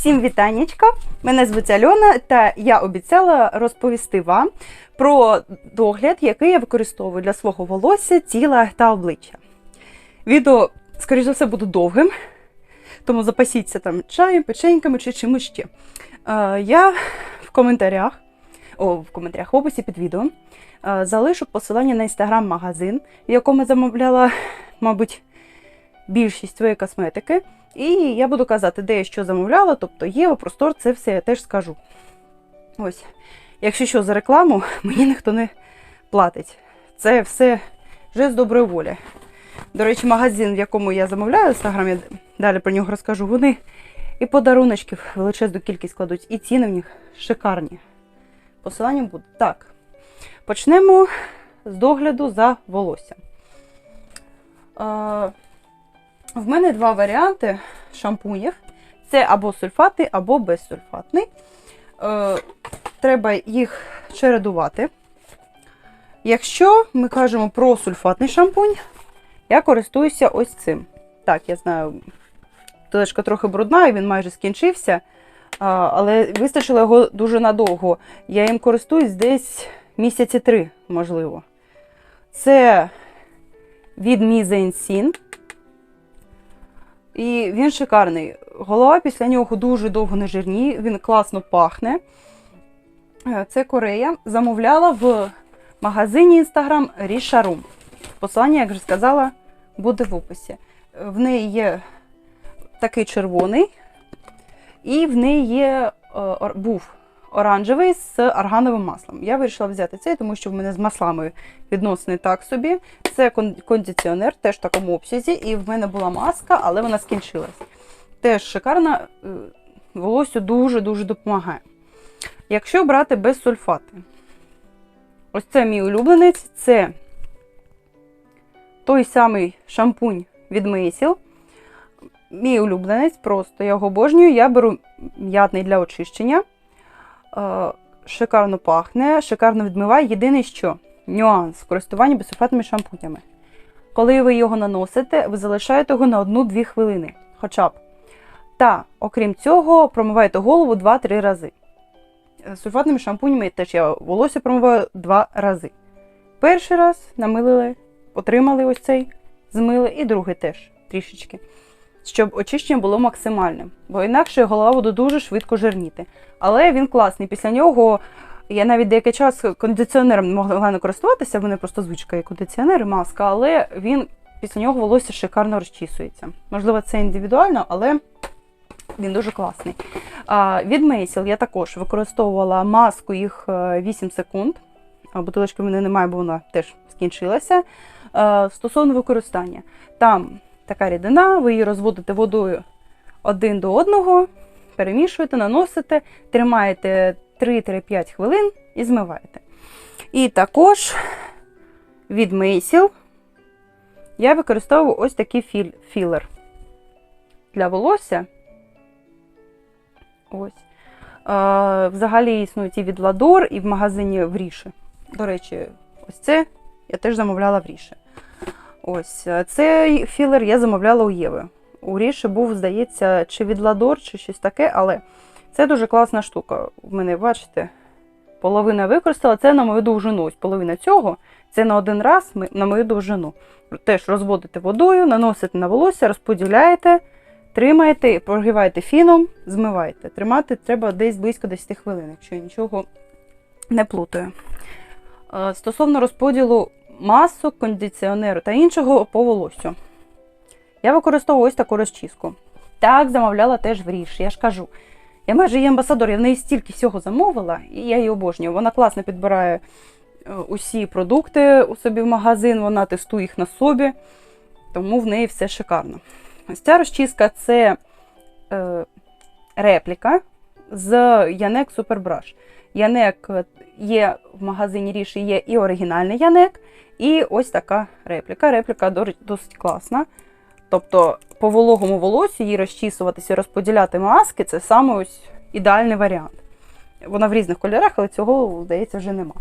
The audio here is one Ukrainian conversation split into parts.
Всім вітаннячка! Мене звуть Альона, та я обіцяла розповісти вам про догляд, який я використовую для свого волосся, тіла та обличчя. Відео, скоріш за все, буде довгим, тому запасіться там чаєм, печеньками чи чимось ще. Е, я в коментарях, о, в коментарях в описі під відео е, залишу посилання на інстаграм-магазин, в якому замовляла, мабуть, більшість своєї косметики. І я буду казати, де я що замовляла, тобто Єва, простор, це все я теж скажу. Ось, якщо що за рекламу, мені ніхто не платить. Це все вже з доброї волі. До речі, магазин, в якому я замовляю інстаграм, я далі про нього розкажу, вони і подаруночків величезну кількість кладуть, і ціни в них шикарні. Посилання буде. Так. Почнемо з догляду за волоссям. Е, в мене два варіанти шампунів. Це або сульфатний, або безсульфатний. Е, треба їх чередувати. Якщо ми кажемо про сульфатний шампунь, я користуюся ось цим. Так, я знаю, тележка трохи брудна, і він майже скінчився, але вистачило його дуже надовго. Я їм користуюсь десь місяці три, можливо. Це від Мізенсін. І він шикарний. Голова після нього дуже довго не жирні, він класно пахне. Е, Це Корея. Замовляла в магазині Instagram Risharum. Посилання, як вже сказала, буде в описі. В неї є такий червоний, і в неї є е, був оранжевий з аргановим маслом. Я вирішила взяти цей, тому що в мене з маслами відносини так собі. Це кондиціонер, теж в такому обсязі, і в мене була маска, але вона скінчилась. Теж шикарна, е, волосю дуже-дуже допомагає. Якщо брати без сульфати, ось це мій улюбленець, це той самий шампунь від Мейсіл. Мій улюбленець, просто я його обожнюю. Я беру м'ятний для очищення. Е, Шикарно пахне, шикарно відмиває. Єдине, що нюанс користування безсульфатними шампунями. Коли ви його наносите, ви залишаєте його на 1-2 хвилини, хоча б. Та, окрім цього, промиваєте голову 2-3 рази. Е, Сульфатними шампунями теж я волосся промиваю 2 рази. Перший раз намилили, отримали ось цей, змили, і другий теж трішечки. Щоб очищення було максимальним, бо інакше голова буде дуже швидко жирніти. Але він класний. Після нього я навіть деякий час кондиціонером не могла не користуватися, в просто звичка є кондиціонер і маска, але він після нього волосся шикарно розчісується. Можливо, це індивідуально, але він дуже класний. А, від Macyl я також використовувала маску їх е, 8 секунд. А Бутилочки в мене немає, бо вона теж скінчилася. Е, Стосовно використання, там така рідина, ви її розводите водою один до одного, перемішуєте, наносите, тримаєте 3-5 хвилин і змиваєте. І також від Macyl я використовую ось такий філь, філер для волосся. Ось. Е, взагалі існують і від Ладор, і в магазині в Ріші. До речі, ось це я теж замовляла в Ріші. Ось цей філер я замовляла у Єви. У Ріші був, здається, чи від Ладор, чи щось таке, але це дуже класна штука. У мене, бачите, половина використала, це на мою довжину. Ось половина цього це на один раз на мою довжину. Теж розводите водою, наносите на волосся, розподіляєте, тримаєте, прогріваєте фіном, змиваєте. Тримати треба десь близько 10 хвилин, якщо я нічого не плутаю. Е, Стосовно розподілу масок, кондиціонеру та іншого по волосю. Я використовую ось таку розчіску. Так, замовляла теж в ріж. Я ж кажу, я майже її амбасадор, я в неї стільки всього замовила, і я її обожнюю. Вона класно підбирає е, усі продукти у собі в магазин, вона тестує їх на собі, тому в неї все шикарно. Ось ця розчіска це е, репліка з Янек Superbrush. Янек є в магазині Ріші, є і оригінальний Янек, і ось така репліка. Репліка досить класна. Тобто по вологому волосю її розчісуватися, розподіляти маски це саме ось ідеальний варіант. Вона в різних кольорах, але цього, здається, вже нема.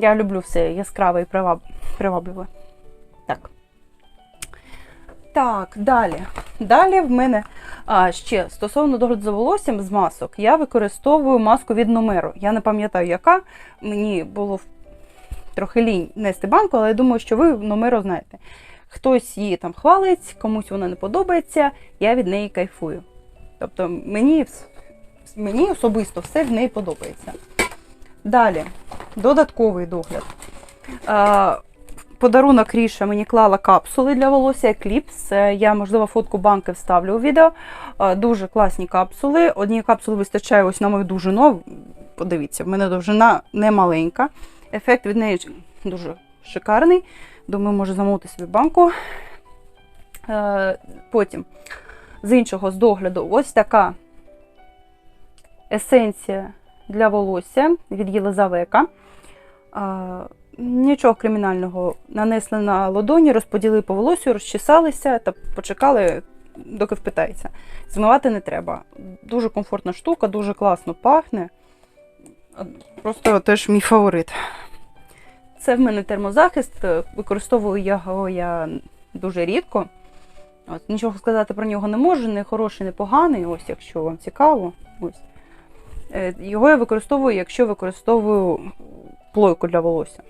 Я люблю все яскраве і приваб- привабливе. Так. Так, далі. Далі в мене а, ще стосовно догляду за волоссям з масок, я використовую маску від номеру. Я не пам'ятаю, яка. Мені було трохи лінь нести банку, але я думаю, що ви номеру знаєте. Хтось її там хвалить, комусь вона не подобається, я від неї кайфую. Тобто мені, мені особисто все в неї подобається. Далі, додатковий догляд. Подарунок Ріша мені клала капсули для волосся Eclipse. Е, Я, можливо, фотку банки вставлю у відео. Дуже класні капсули. Однієї капсули вистачає ось на мою довжину. Подивіться, в мене довжина не маленька. Ефект від неї дуже шикарний. Думаю, можу замовити собі банку. Е, Потім, з іншого, з догляду, ось така есенція для волосся від Єлизавека. Нічого кримінального. Нанесли на ладоні, розподілили по волосю, розчесалися та почекали, доки впитається. Змивати не треба. Дуже комфортна штука, дуже класно пахне. Просто теж мій фаворит. Це в мене термозахист. Використовую його я дуже рідко. От, нічого сказати про нього не можу, не хороший, не поганий. Ось, якщо вам цікаво. Ось. Е, Його я використовую, якщо використовую плойку для волосся.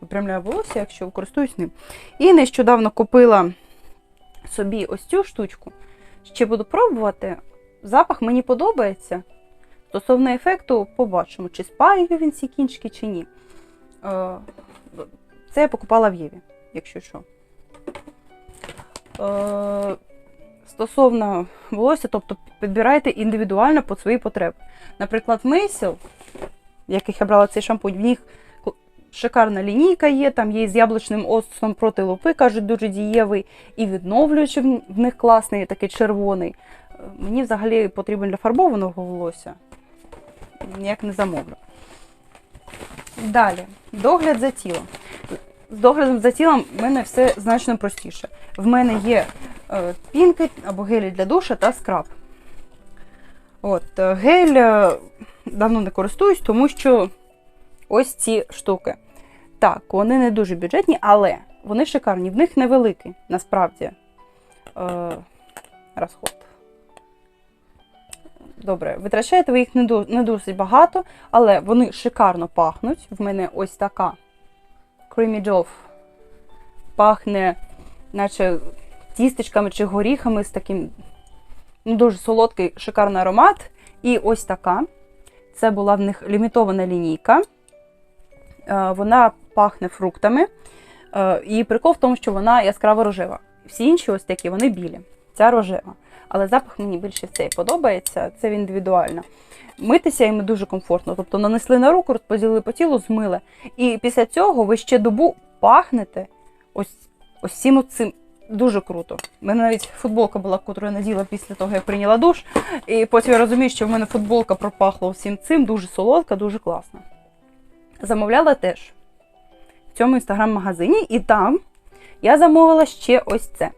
Випрямляю волосся, якщо користуюсь ним. І нещодавно купила собі ось цю штучку. Ще буду пробувати. Запах мені подобається. Стосовно ефекту, побачимо, чи спаює він ці кінчики, чи ні. Це я покупала в Єві, якщо що. Е, Стосовно волосся, тобто підбирайте індивідуально під свої потреби. Наприклад, Мейсел, яких я брала цей шампунь, в них шикарна лінійка є, там є з яблучним оцтом проти лупи, кажуть, дуже дієвий, і відновлюючий в- в них класний, такий червоний. Е, Мені взагалі потрібен для фарбованого волосся. Ніяк не замовлю. Далі, догляд за тілом. З доглядом за тілом в мене все значно простіше. В мене є е, пінки або гелі для душа та скраб. От, е, гель е, давно не користуюсь, тому що ось ці штуки. Так, вони не дуже бюджетні, але вони шикарні. В них невеликий, насправді. Е, розход. Добре, витрачаєте ви їх не, досить багато, але вони шикарно пахнуть. В мене ось така Creamy Dove пахне, наче тістечками чи горіхами з таким ну, дуже солодкий, шикарний аромат. І ось така. Це була в них лімітована лінійка. Е, Вона пахне фруктами. Е, І прикол в тому, що вона яскраво рожева. Всі інші ось такі, вони білі. Ця рожева. Але запах мені більше цей подобається, це індивідуально. Митися їм дуже комфортно. Тобто нанесли на руку, розподілили по тілу, змили. І після цього ви ще добу пахнете ось, ось цим цим. Дуже круто. У мене навіть футболка була, яку я наділа після того, як прийняла душ. І потім я розумію, що в мене футболка пропахла всім цим, дуже солодка, дуже класна. Замовляла теж в цьому інстаграм-магазині, і там я замовила ще ось це.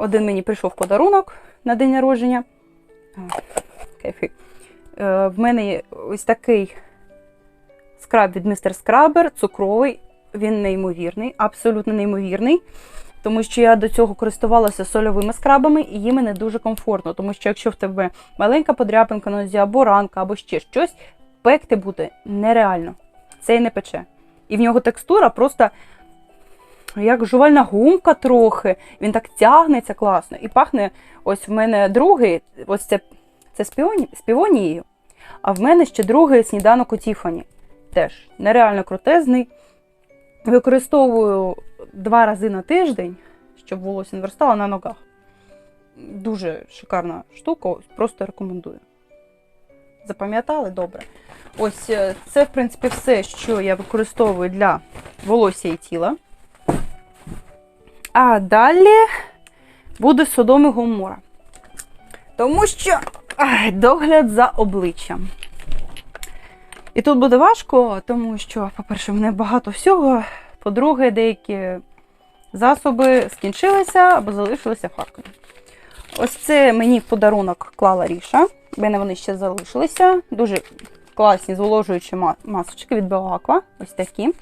Один мені прийшов подарунок на день народження. Кайфи. Е, В мене ось такий скраб від Містер Скрабер, цукровий. Він неймовірний, абсолютно неймовірний. Тому що я до цього користувалася сольовими скрабами, і їм не дуже комфортно. Тому що якщо в тебе маленька подряпинка на нозі, або ранка, або ще щось, пекти буде нереально. Це й не пече. І в нього текстура просто як жувальна гумка трохи. Він так тягнеться класно. І пахне, ось в мене другий, ось це, це з піоні- з півонією, а в мене ще другий сніданок у Тіфані. Теж нереально крутезний. Використовую два рази на тиждень, щоб волосся не виростало на ногах. Дуже шикарна штука, просто рекомендую. Запам'ятали добре. Ось е, це, в принципі, все, що я використовую для волосся і тіла. А далі буде Содом і Гомора. Тому що ай, догляд за обличчям. І тут буде важко, тому що, по-перше, в мене багато всього. По-друге, деякі засоби скінчилися або залишилися в Харкові. Ось це мені в подарунок клала Ріша. В мене вони ще залишилися. Дуже класні зволожуючі масочки від Белаква. Ось такі.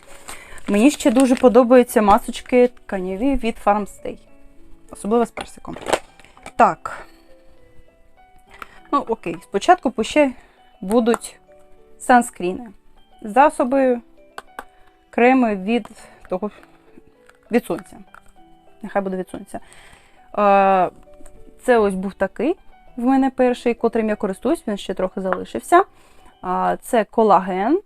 Мені ще дуже подобаються масочки тканеві від Farmstay. особливо з персиком. Так. Ну, окей, спочатку ще будуть санскріни. Засоби, креми від того від сонця. Нехай буде від сонця. Це ось був такий в мене перший, котрим я користуюсь, він ще трохи залишився. Це колаген.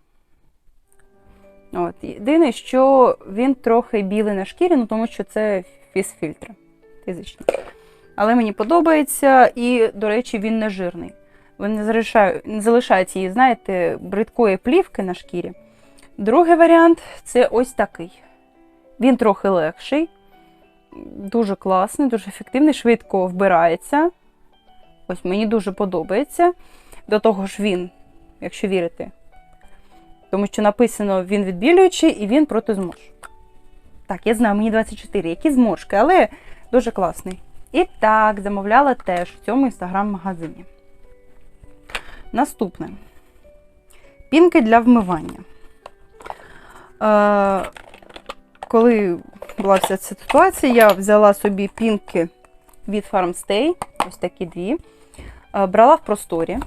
От. Єдине, що він трохи білий на шкірі, ну тому що це фізфільтри фізичні. Але мені подобається, і, до речі, він не жирний. Він не залишає, не цієї, знаєте, бридкої плівки на шкірі. Другий варіант це ось такий. Він трохи легший, дуже класний, дуже ефективний, швидко вбирається. Ось мені дуже подобається. До того ж, він, якщо вірити, тому що написано він відбілюючий і він проти зморшок. Так, я знаю, мені 24, які зморшки, але дуже класний. І так, замовляла теж в цьому інстаграм-магазині. Наступне. Пінки для вмивання. Е, коли була вся ця ситуація, я взяла собі пінки від Farmstay, ось такі дві. Е, брала в просторі.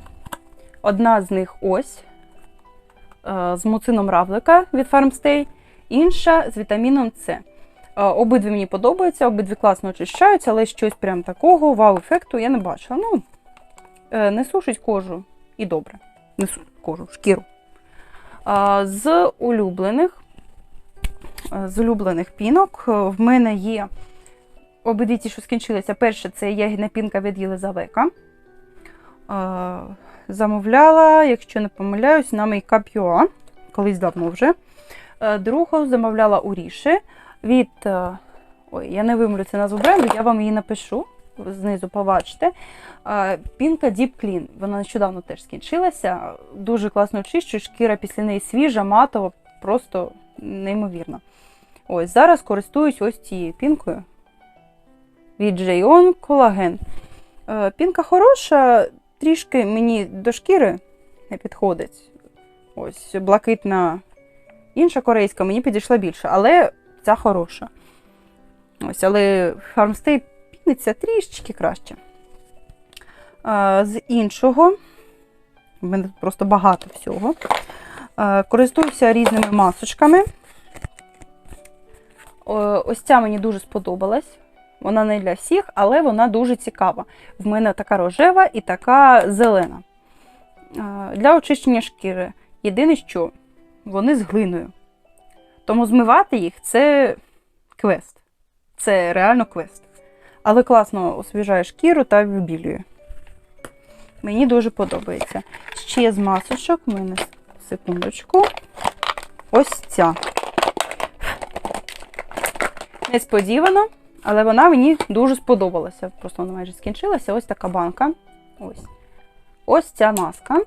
Одна з них ось з муцином равлика від Farmstay, інша з вітаміном С. Е, Обидві мені подобаються, обидві класно очищаються, але щось прям такого вау-ефекту я не бачила. Ну, е, не сушить кожу і добре. Не су- кожу, шкіру. З улюблених, е, з улюблених пінок е, в мене є обидві ті, що скінчилися. Перше це ягідна пінка від Єлизавека. Е, Замовляла, якщо не помиляюсь, на Makeup UA, колись давно вже. Е, Другу замовляла у Ріші від. е, Ой, я не вимовлю це назву бренду, я вам її напишу. Знизу побачите. Е, Пінка Deep Clean. Вона нещодавно теж скінчилася. Дуже класно очищує, шкіра після неї свіжа, матова, просто неймовірно. Ось зараз користуюсь ось цією пінкою від J-On Collagen. Е, Пінка хороша, трішки мені до шкіри не підходить. Ось блакитна інша корейська мені підійшла більше, але ця хороша. Ось, але Farmstay піниться трішечки краще. Е, З іншого, в мене тут просто багато всього. Е, Користуюся різними масочками. Ось ця мені дуже сподобалась. Вона не для всіх, але вона дуже цікава. В мене така рожева і така зелена. Для очищення шкіри. Єдине, що вони з глиною. Тому змивати їх це квест. Це реально квест. Але класно освіжає шкіру та вибілює. Мені дуже подобається. Ще з масочок, мене секундочку. Ось ця. Несподівано, але вона мені дуже сподобалася. Просто вона майже скінчилася. Ось така банка. Ось. Ось ця маска.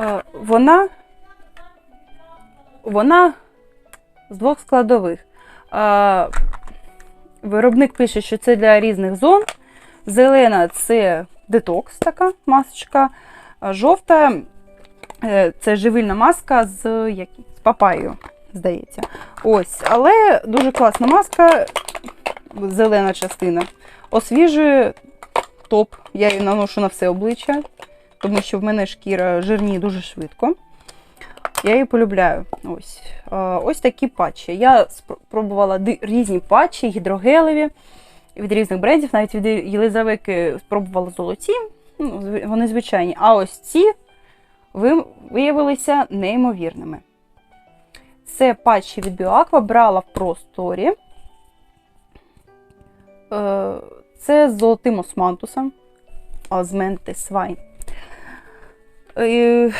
Е, Вона, вона з двох складових. Е, Виробник пише, що це для різних зон. Зелена це детокс, така масочка. Жовта е, це живильна маска з, з папайою, здається. Ось, але дуже класна маска, зелена частина. Освіжує топ. Я її наношу на все обличчя, тому що в мене шкіра жирніє дуже швидко. Я її полюбляю. Ось ось такі патчі. Я спробувала різні патчі, гідрогелеві від різних брендів, навіть від Єлизавети спробувала золоті, ну, вони звичайні. А ось ці виявилися неймовірними. Це патчі від Bioaqua, брала в просторі. Е, Це з золотим османтусом. Осментис Вайн. Е,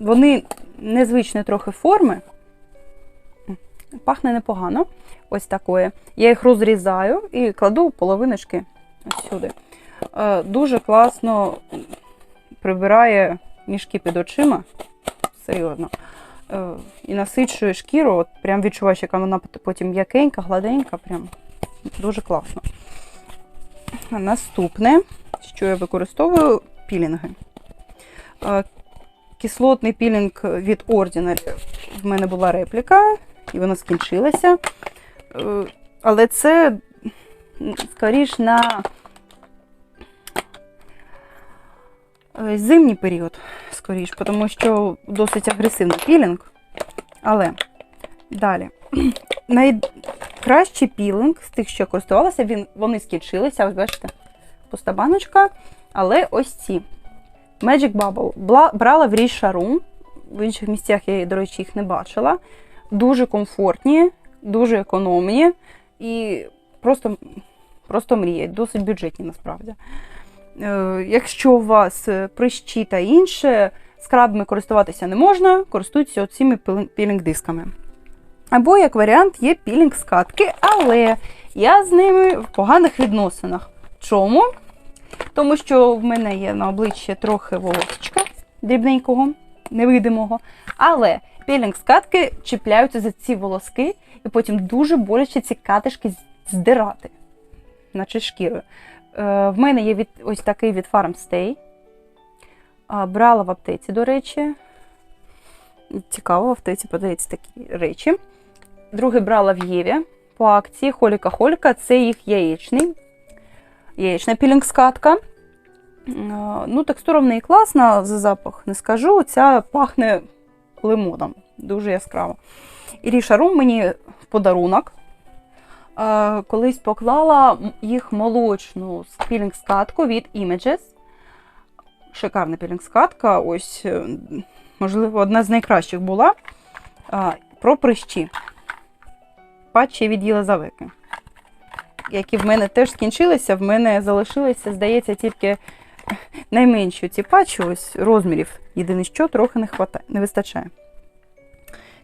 Вони незвичної трохи форми. Пахне непогано. Ось такої. Я їх розрізаю і кладу половиночки сюди. Е, Дуже класно прибирає мішки під очима. Серйозно. Е, І насичує шкіру. От прям відчуваєш, яка вона потім м'якенька, гладенька. Прям дуже класно. Наступне, що я використовую, пілінги. Е, Кислотний пілінг від Ordinary. В мене була репліка, і вона скінчилася. Е, Але це скоріш на зимній період, скоріш, тому що досить агресивний пілінг. Але далі. Найкращий пілинг з тих, що я користувалася, він, вони скінчилися. Ось бачите, пуста баночка. Але ось ці Magic Bubble брала в Ріж Шарум. В інших місцях я, до речі, їх не бачила. Дуже комфортні, дуже економні і просто, просто мріють, досить бюджетні насправді. Е, якщо у вас е, прищі та інше, скрабами користуватися не можна, користуйтеся цими пілінг-дисками. Або, як варіант, є пілінг-скатки, але я з ними в поганих відносинах. Чому? Тому що в мене є на обличчі трохи волосечка дрібненького, невидимого. Але пілінг-скатки чіпляються за ці волоски, і потім дуже боляче ці катишки здирати, наче шкірою. Е, в мене є від, ось такий від Farmstay. Брала в аптеці, до речі. Цікаво, в аптеці подається такі речі. Другий брала в Єві по акції Холіка Холька. Це їх яєчний. Яєчна пілінг-скатка. Ну, текстура в неї класна, за запах не скажу. Ця пахне лимоном. Дуже яскраво. І Рішарум мені в подарунок. Е, Колись поклала їх молочну пілінг-скатку від Images. Шикарна пілінг-скатка. Ось, е, можливо, одна з найкращих була. А, Про прищі. Патчі від Єлизавети. Які в мене теж скінчилися, в мене залишилися, здається, тільки найменші ці патчі, ось розмірів. Єдине, що трохи не, хватає, не вистачає.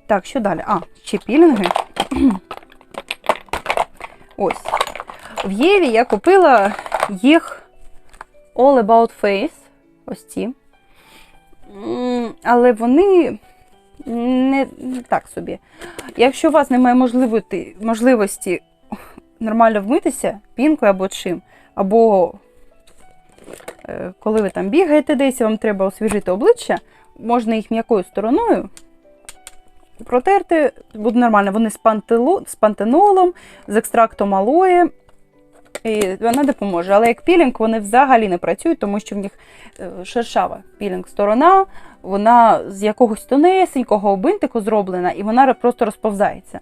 Так, що далі? А, ще пілінги. Ось. В Єві я купила їх All About Face. Ось ці. Але вони не, так собі. Якщо у вас немає можливості, нормально вмитися пінкою або чим, або е, коли ви там бігаєте десь, вам треба освіжити обличчя, можна їх м'якою стороною протерти, буде нормально. Вони з, пантенолом, з екстрактом алої. І вона допоможе. Але як пілінг вони взагалі не працюють, тому що в них е, шершава пілінг-сторона, вона з якогось тонесенького бинтику зроблена, і вона просто розповзається.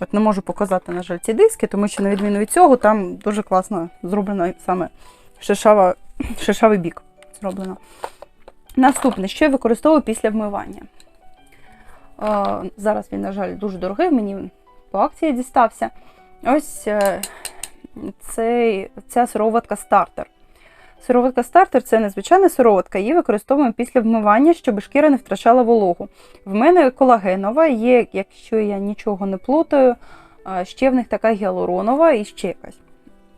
От не можу показати, на жаль, ці диски, тому що, на відміну від цього, там дуже класно зроблено саме шершава, шершавий бік зроблено. Наступне, що я використовую після вмивання. Е, зараз він, на жаль, дуже дорогий, мені по акції дістався. Ось е, цей, ця сироватка стартер. Сироватка стартер це незвичайна сироватка, її використовуємо після вмивання, щоб шкіра не втрачала вологу. В мене колагенова, є, якщо я нічого не плутаю, а, ще в них така гіалуронова і ще якась.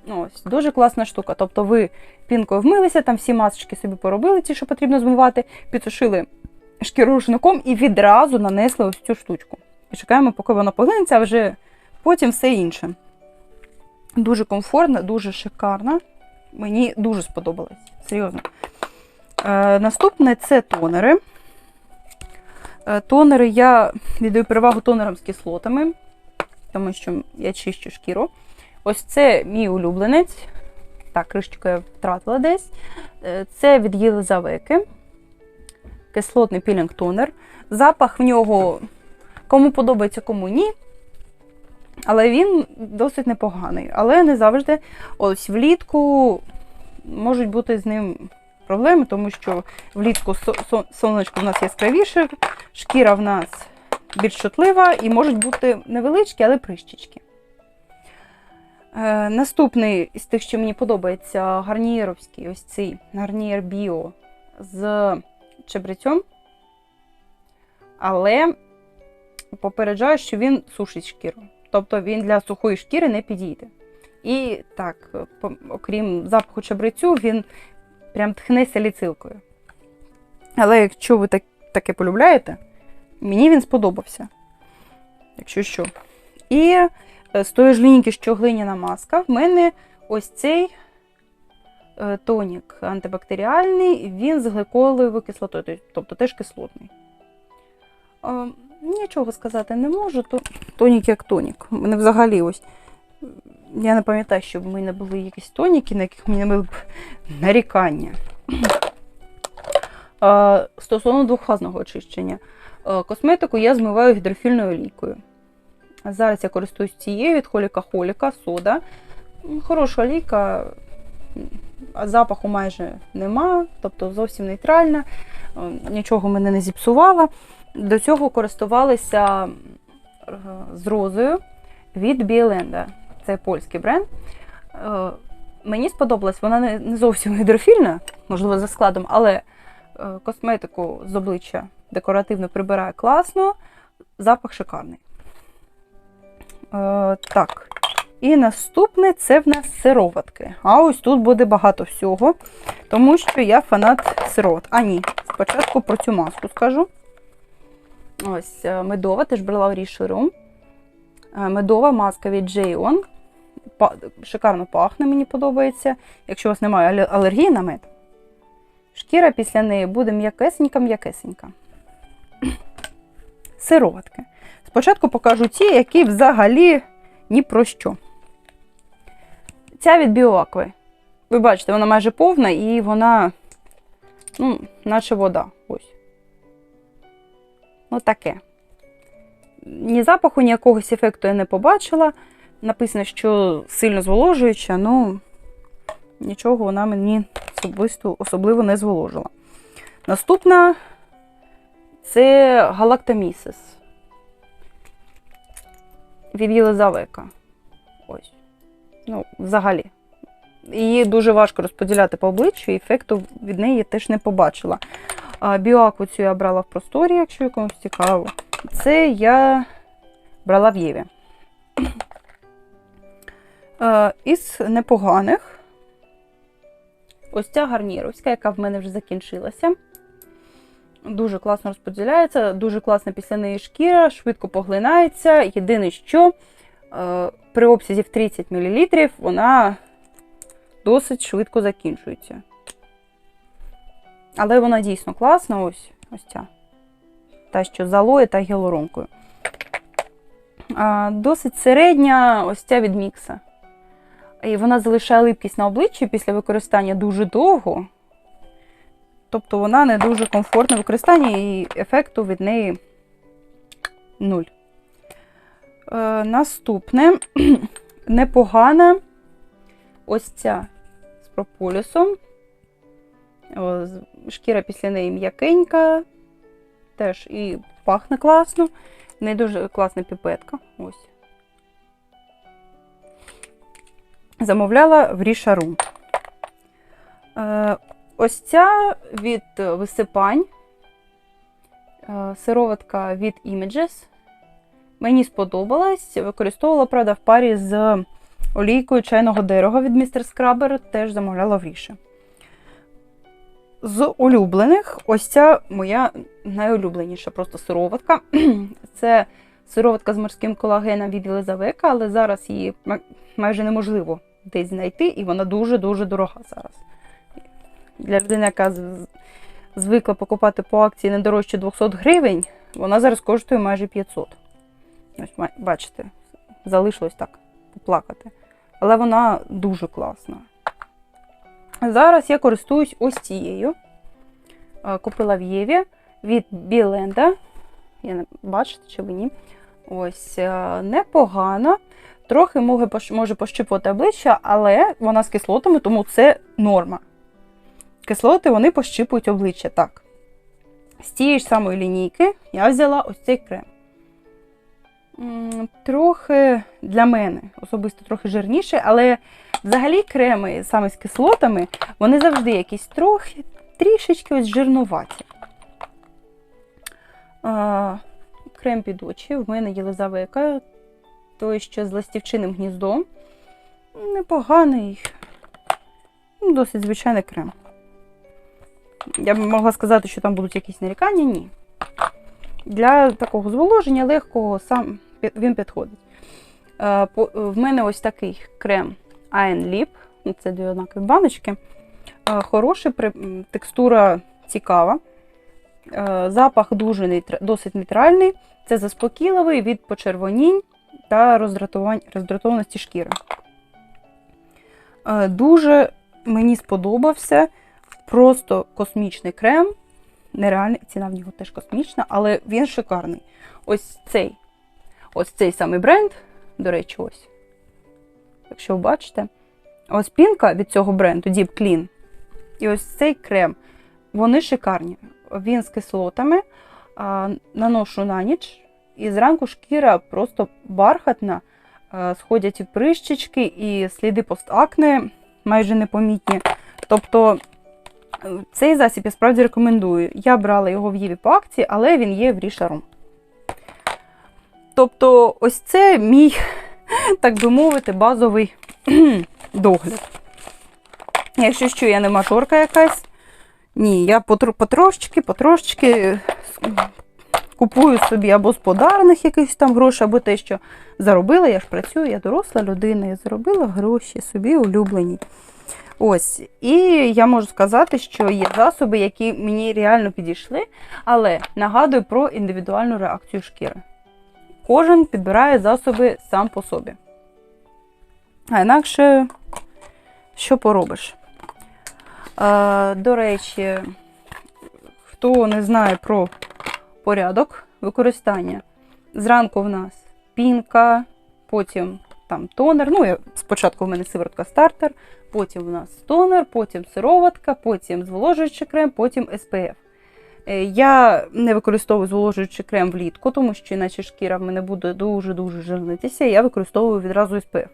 Ось, дуже класна штука. Тобто ви пінкою вмилися, там всі масочки собі поробили, ті, що потрібно змивати, підсушили шкіру рушником і відразу нанесли ось цю штучку. І чекаємо, поки вона поглинеться, а вже потім все інше. Дуже комфортна, дуже шикарна. Мені дуже сподобалось. Серйозно. Е, наступне це тонери. Е, тонери я віддаю перевагу тонерам з кислотами, тому що я чищу шкіру. Ось це мій улюбленець. Так, кришечку я втратила десь. Е, це від Єлизавети. Кислотний пілінг-тонер. Запах в нього кому подобається, кому ні. Але він досить непоганий. Але не завжди. Ось влітку можуть бути з ним проблеми, тому що влітку со- со- сонечко в нас яскравіше, шкіра в нас більш чутлива і можуть бути невеличкі, але прищички. Е, наступний із тих, що мені подобається, гарнієровський, ось цей гарнієр Біо з чебрецем. Але попереджаю, що він сушить шкіру. Тобто він для сухої шкіри не підійде. І так, окрім запаху чабрецю, він прям тхне саліцилкою. Але якщо ви так, таке полюбляєте, мені він сподобався. Якщо що. І е, з тої ж лінійки, що глиняна маска, в мене ось цей тонік антибактеріальний, він з гликоловою кислотою, тобто теж кислотний. Е, Нічого сказати не можу. Тут тонік як тонік. Мене взагалі ось. Я не пам'ятаю, щоб в мене були якісь тоніки, на яких в мене були б нарікання. Е, Стосовно двохфазного очищення. Е, Косметику я змиваю гідрофільною олійкою. Зараз я користуюсь цією від Холіка Холіка, сода. Хороша олійка, запаху майже нема, тобто зовсім нейтральна, е, нічого мене не зіпсувала. До цього користувалися е, з розою від Біеленда. Це польський бренд. Е, Мені сподобалась, вона не, зовсім гідрофільна, можливо, за складом, але косметику з обличчя декоративно прибирає класно, запах шикарний. Так. І наступне це в нас сироватки. А ось тут буде багато всього, тому що я фанат сироват. А ні, спочатку про цю маску скажу. Ось е, медова, теж брала в рішеру. Медова маска від J.On. Шикарно пахне, мені подобається. Якщо у вас немає алергії на мед, шкіра після неї буде м'якесенька-м'якесенька. Сироватки. Спочатку покажу ті, які взагалі ні про що. Ця від Біоакви. Ви бачите, вона майже повна і вона, ну, наче вода. Ось. Ну, таке. Ні запаху, ні якогось ефекту я не побачила. Написано, що сильно зволожуюча, ну нічого вона мені особисто, особливо не зволожила. Наступна це галактамісис від Єлизавека. Ось. Ну, взагалі. Її дуже важко розподіляти по обличчю, і ефекту від неї я теж не побачила. А Біоакву цю я брала в просторі, якщо якомусь цікаво. Це я брала в Єві. Із непоганих. Ось ця гарніровська, яка в мене вже закінчилася. Дуже класно розподіляється, дуже класна після неї шкіра, швидко поглинається. Єдине, що е, при обсязі в 30 мл вона досить швидко закінчується. Але вона дійсно класна, ось, ось ця. Та, що з алоє та гіалуронкою. А, Досить середня ось ця від мікса. І вона залишає липкість на обличчі після використання дуже довго. Тобто вона не дуже комфортна в використанні і ефекту від неї нуль. Е, наступне непогана ось ця з прополісом. О, Шкіра після неї м'якенька. Теж і пахне класно. В неї дуже класна піпетка. Ось. Замовляла в Рішару. Е, ось ця від висипань. Е, сироватка від Images. Мені сподобалась. Використовувала, правда, в парі з олійкою чайного дерева від Mr. Scrubber. Теж замовляла в Ріші. З улюблених, ось ця моя найулюбленіша просто сироватка. Це сироватка з морським колагеном від Єлизавека, але зараз її майже неможливо десь знайти, і вона дуже-дуже дорога зараз. Для людини, яка звикла покупати по акції не дорожче 200 гривень, вона зараз коштує майже 500. Бачите, залишилось так поплакати. Але вона дуже класна. Зараз я користуюсь ось цією. Е, Купила в Єві від Біленда. Я не бачите, чи ви ні. Ось е, непогано. Трохи може пощипувати обличчя, але вона з кислотами, тому це норма. Кислоти вони пощипують обличчя так. З тієї ж самої лінійки я взяла ось цей крем. Трохи для мене особисто трохи жирніший, але взагалі креми саме з кислотами, вони завжди якісь трохи, трішечки ось жирнуваті. Крем під очі. В мене Єлизавека, той що з ластівчиним гніздом. Непоганий, ну, досить звичайний крем. Я б могла сказати, що там будуть якісь нарікання, ні. Для такого зволоження легкого сам він підходить. Е, В мене ось такий крем Iron Lip. Ну, Це дві однакові баночки. Е, Хороший, текстура цікава. Е, Запах дуже досить нейтральний. Це заспокійливий від почервонінь та роздратованості шкіри. Дуже мені сподобався. Просто космічний крем. Нереальний, ціна в нього теж космічна, але він шикарний. Ось цей. Ось цей самий бренд. До речі, ось. Якщо ви бачите, ось пінка від цього бренду Deep Clean. І ось цей крем. Вони шикарні. Він з кислотами. А, наношу на ніч. І зранку шкіра просто бархатна. Сходять і прищички, і сліди постакне майже непомітні. Тобто цей засіб я справді рекомендую. Я брала його в Єві по акції, але він є в Рішару. Тобто, ось це мій, так би мовити, базовий догляд. Якщо що, я не мажорка якась. Ні, я потрошечки, потрошечки е, купую собі або з подарних якихось там грошей, або те, що заробила. Я ж працюю, я доросла людина, я заробила гроші собі улюблені. Ось. І я можу сказати, що є засоби, які мені реально підійшли, але нагадую про індивідуальну реакцію шкіри. Кожен підбирає засоби сам по собі. А інакше, що поробиш? Е, до речі, хто не знає про порядок використання, зранку в нас пінка, потім там тонер. Ну, я, спочатку в мене сиворотка стартер, потім в нас тонер, потім сироватка, потім зволожуючий крем, потім SPF. Е, Я не використовую зволожуючий крем влітку, тому що іначе шкіра в мене буде дуже-дуже жирнитися. Я використовую відразу SPF.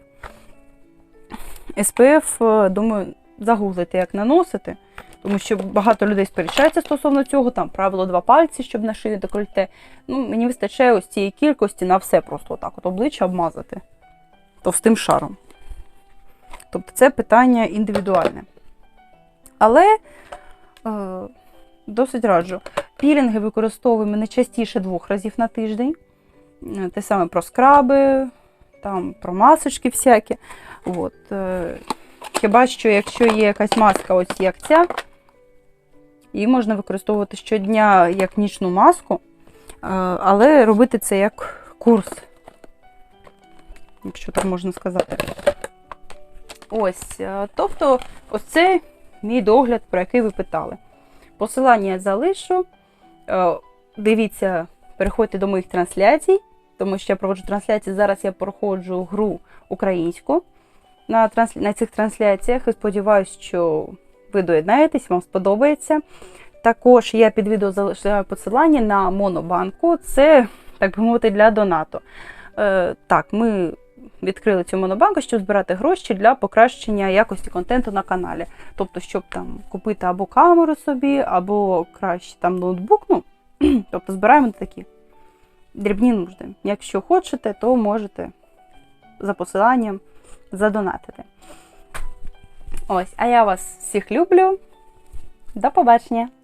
SPF, е, думаю, загуглити, як наносити, тому що багато людей сперечається стосовно цього. Там правило два пальці, щоб на шиї декольте. Ну, мені вистачає ось цієї кількості на все просто отак, от обличчя обмазати товстим шаром. Тобто це питання індивідуальне. Але е, досить раджу. Пілінги використовуємо не частіше двох разів на тиждень. Е, Те саме про скраби, там, про масочки всякі. От. е, Хіба що, якщо є якась маска, ось як ця, її можна використовувати щодня як нічну маску, е, але робити це як курс, якщо так можна сказати. Ось, е, тобто, ось це мій догляд, про який ви питали. Посилання я залишу. Е, Дивіться, переходьте до моїх трансляцій, тому що я проводжу трансляції. Зараз я проходжу гру українську на, транс... на цих трансляціях і сподіваюся, що ви доєднаєтесь, вам сподобається. Також я під відео залишаю посилання на монобанку. Це, так би мовити, для донату. Е, так, ми відкрили цю монобанку, щоб збирати гроші для покращення якості контенту на каналі. Тобто, щоб там купити або камеру собі, або краще там ноутбук. Ну, тобто збираємо такі дрібні нужди. Якщо хочете, то можете за посиланням задонатити. Ось, а я вас всіх люблю. До побачення!